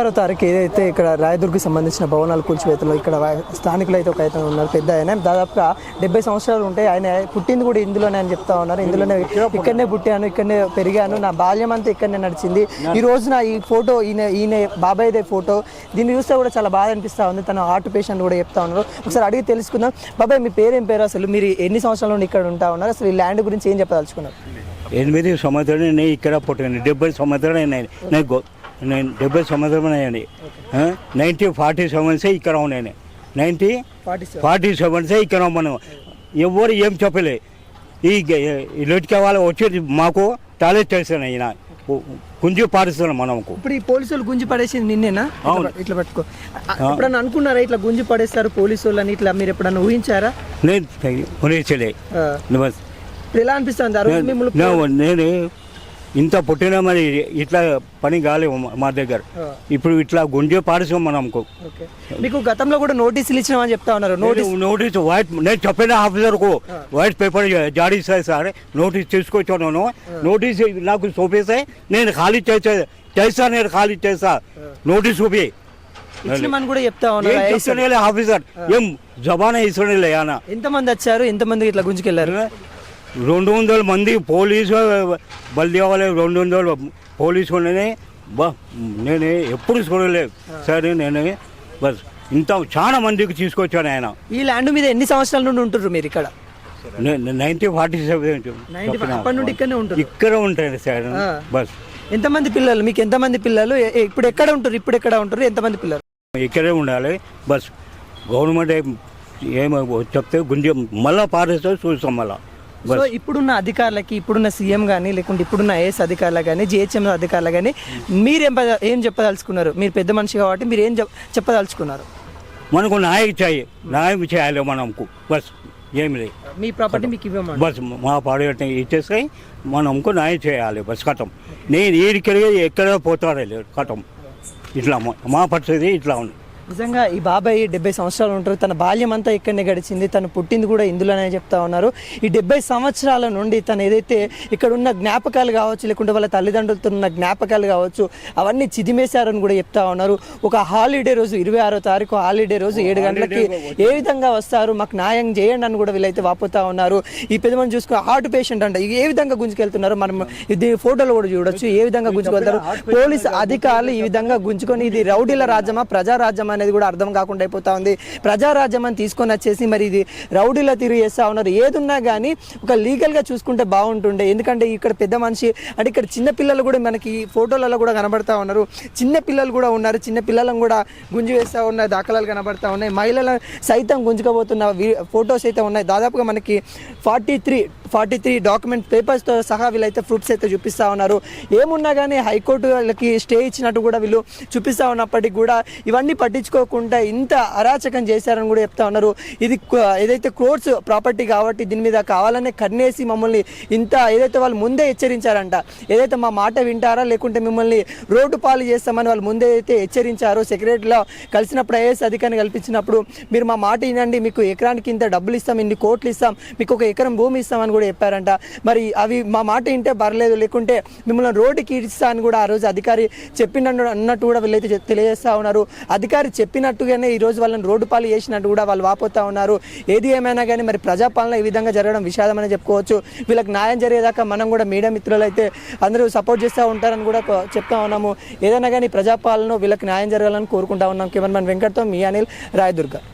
ఆరో తారీఖు ఏదైతే ఇక్కడ రాయదుర్గ్కి సంబంధించిన భవనాలు కూల్చివేతలో ఇక్కడ స్థానికులు అయితే ఒక అయితే ఉన్నారు పెద్ద ఆయన. దాదాపుగా డెబ్బై సంవత్సరాలు ఉంటాయి. ఆయన పుట్టింది కూడా ఇందులోనే అని చెప్తా ఉన్నారు. ఇందులోనే ఇక్కడనే పుట్టాను ఇక్కడనే పెరిగాను. నా బాల్యం అంతా ఇక్కడనే నడిచింది. ఈ రోజున ఈ ఫోటో ఈయన ఈయన బాబాయ్దే ఫోటో దీన్ని చూస్తే కూడా చాలా బాధ అనిపిస్తా ఉంది. తన హార్ట్ పేషెంట్ కూడా చెప్తా ఉన్నారు. ఒకసారి అడిగి తెలుసుకుందాం. బాబాయ్ మీ పేరేం పేరు అసలు? మీరు ఎన్ని సంవత్సరాల నుండి ఇక్కడ ఉంటా ఉన్నారు? అసలు ఈ ల్యాండ్ గురించి ఏం చెప్పదలుచుకున్నారు? ఎనిమిది సంవత్సరాలు నేను ఇక్కడ పుట్టాను. డెబ్బై సంవత్సరాలు నేను నేను డెబ్బై సంవత్సరం అయ్యాను నైన్టీ ఫార్టీ సెవెన్సే ఇక్కడ ఉన్నాను నైన్టీ ఫార్టీ సెవెన్సే ఇక్కడ మనం. ఎవరు ఏం చెప్పలే. ఈ ఇల్లుటికి వాళ్ళు వచ్చేది మాకు టాయిలెట్ చేస్తాను ఆయన కుంజి పారుస్తున్నాం మనకు. ఇప్పుడు ఈ పోలీసులు గుంజి పడేసింది నిన్నేనా? ఇట్లా అవును. ఇట్లా పట్టుకో. ఎప్పుడన్నా అనుకున్నారా ఇట్లా గుంజి పడేస్తారు పోలీసు వాళ్ళని ఇట్లా మీరు ఎప్పుడన్నా ఊహించారా? నేను ఆ, ఇప్పుడు ఎలా అనిపిస్తుంది నేను ఇంత పుట్టినా మరి ఇట్లా పని కాలేవు మా- దగ్గర. ఇప్పుడు ఇట్లా గుంజే పారుస్తాం మనకు ఓకే. మీకు గతంలో కూడా నోటీసులు ఇచ్చినామని చెప్తా ఉన్నారు. నోటీస్ నోటీస్ వైట్ నేను చెప్పిన ఆఫీసర్కు వైట్ పేపర్ జారీ చేస్తాయి సార్. నోటీస్ తీసుకొచ్చాను నోటీస్ నాకు చూపిస్తే నేను ఖాళీ చేసే చేస్తా నేను ఖాళీ చేస్తా. నోటీస్ చూపి. కూడా చెప్తా ఉన్నారు. ఆఫీసర్. ఏం జబానా ఇస్తానే ఆయన. ఎంతమంది వచ్చారు? ఎంతమంది ఇట్లా గుంజుకెళ్ళారు రెండు వందల మంది పోలీసు బల్దేవాలి రెండు వందల పోలీసు వాళ్ళని బా నేను ఎప్పుడు చూడలేదు సరే నేను బస్ ఇంత చాలా మందికి తీసుకొచ్చాను ఆయన. ఈ ల్యాండ్ మీద ఎన్ని సంవత్సరాల నుండి ఉంటున్నారు మీరు ఇక్కడ? నైన్టీన్ ఫార్టీ సెవెన్ 90 అప్పటి నుండి ఇక్కడనే ఉంటారు ఇక్కడ ఉంటాను సార్. బస్. ఎంతమంది పిల్లలు? మీకు ఎంతమంది పిల్లలు? ఇప్పుడు ఎక్కడ ఉంటారు ఇప్పుడు ఎక్కడ ఉంటారు ఎంతమంది పిల్లలు? ఇక్కడే ఉండాలి బస్. గవర్నమెంట్ ఏమో చెప్తే గుంజ మళ్ళా పారేస్తే చూస్తాం మళ్ళా. సో ఇప్పుడున్న అధికారులకి ఇప్పుడున్న సీఎం కానీ లేకుంటే ఇప్పుడున్న ఐఏఎస్ అధికారులు కానీ జిహెచ్ఎం అధికారులు కానీ మీరేం ఏం చెప్పదలుచుకున్నారు? మీరు పెద్ద మనిషి కాబట్టి మీరు ఏం చెప్- చెప్పదలుచుకున్నారు? మనకు న్యాయం చేయి న్యాయం చేయాలి మనకు. బస్ ఏమి లేదు. మీ ప్రాపర్టీ మీకు ఇవ్వమండి. బస్ మా పాడు ఇచ్చేసి మనకు న్యాయం చేయాలి. బస్ కథం. నేను ఈడికెళ్ళి ఎక్కడ పోతాడే లేదు కథం. ఇట్లా మా- మా పరిస్థితి ఇట్లా ఉంది. నిజంగా ఈ బాబాయ్ డెబ్బై సంవత్సరాలు ఉంటారు. తన బాల్యం అంతా ఇక్కడనే గడిచింది. తను పుట్టింది కూడా ఇందులోనే చెప్తా ఉన్నారు. ఈ డెబ్బై సంవత్సరాల నుండి తను ఏదైతే ఇక్కడ ఉన్న జ్ఞాపకాలు కావచ్చు లేకుంటే వాళ్ళ తల్లిదండ్రులతో ఉన్న జ్ఞాపకాలు కావచ్చు అవన్నీ చిదిమేశారని కూడా చెప్తా ఉన్నారు. ఒక హాలిడే రోజు ఇరవై ఆరో తారీఖు హాలిడే రోజు ఏడు గంటలకి ఏ విధంగా వస్తారు? మాకు న్యాయం చేయండి అని కూడా వీళ్ళైతే వాపోతా ఉన్నారు. ఈ పెద్ద మనం చూసుకుని హార్ట్ పేషెంట్ అంట. ఏ విధంగా గుంజుకెళ్తున్నారు? మనం ఇది ఫోటోలో కూడా చూడొచ్చు. ఏ విధంగా గుంజుకెళ్తారు పోలీస్ అధికారులు ఈ విధంగా గుంజుకొని ఇది రౌడీల రాజ్యమా? ప్రజారాజ్యం అనేది కూడా అర్థం కాకుండా అయిపోతా ఉంది. ప్రజారాజ్యం అని తీసుకొని వచ్చేసి మరి ఇది రౌడీలా తిరిగి చేస్తా ఉన్నారు. ఏదున్నా కానీ ఒక లీగల్గా చూసుకుంటే బాగుంటుండే. ఎందుకంటే ఇక్కడ పెద్ద మనిషి అంటే ఇక్కడ చిన్న పిల్లలు కూడా మనకి ఈ ఫోటోలలో కూడా కనబడతా ఉన్నారు. చిన్న పిల్లలు కూడా ఉన్నారు. చిన్న పిల్లలను కూడా గుంజు వేస్తా ఉన్న దాఖలాలు కనబడతా ఉన్నాయి. మహిళల సైతం గుంజుకోబోతున్న వీ- ఫొటోస్ అయితే ఉన్నాయి. దాదాపుగా మనకి forty three forty three document పేపర్స్తో సహా వీళ్ళైతే ప్రూఫ్స్ అయితే చూపిస్తా ఉన్నారు. ఏమున్నా కానీ హైకోర్టు వాళ్ళకి స్టే ఇచ్చినట్టు కూడా వీళ్ళు చూపిస్తా ఉన్నప్పటికీ కూడా ఇవన్నీ పట్టించుకోకుండా ఇంత అరాచకం చేశారని కూడా చెప్తా ఉన్నారు. ఇది ఏదైతే క్రోడ్స్ ప్రాపర్టీ కాబట్టి దీని మీద కావాలనే కన్నేసి మమ్మల్ని ఇంత ఏదైతే వాళ్ళు ముందే హెచ్చరించారంట ఏదైతే మా మాట వింటారా లేకుంటే మిమ్మల్ని రోడ్డు పాలు చేస్తామని వాళ్ళు ముందే అయితే హెచ్చరించారో సెక్రటరీలో కలిసినప్పుడు ఐఏఎస్ అధికారిని కల్పించినప్పుడు మీరు మా మాట వినండి మీకు ఎకరానికి ఇంత డబ్బులు ఇస్తాం ఇన్ని కోట్లు ఇస్తాం మీకు ఒక ఎకరం భూమి ఇస్తామని కూడా చెప్పారంట. మరి అవి మా మాట వింటే పర్లేదు లేకుంటే మిమ్మల్ని రోడ్డుకి ఇస్తా అని కూడా ఆ రోజు అధికారి చెప్పినట్టు అన్నట్టు కూడా వీళ్ళైతే తెలియజేస్తా ఉన్నారు. అధికారి చెప్పినట్టుగానే ఈ రోజు వాళ్ళని రోడ్డు పాలు చేసినట్టు కూడా వాళ్ళు వాపోతా ఉన్నారు. ఏది ఏమైనా కానీ మరి ప్రజాపాలన ఈ విధంగా జరగడం విషాదమని చెప్పుకోవచ్చు. వీళ్ళకి న్యాయం జరిగేదాకా మనం కూడా మీడియా మిత్రులు అయితే అందరూ సపోర్ట్ చేస్తూ ఉంటారని కూడా చెప్తా ఉన్నాము. ఏదైనా కానీ ప్రజాపాలన వీళ్ళకి న్యాయం జరగాలని కోరుకుంటా ఉన్నాం. కెమెరామెన్ వెంకట్తో మీ అనిల్ రాయదుర్గ.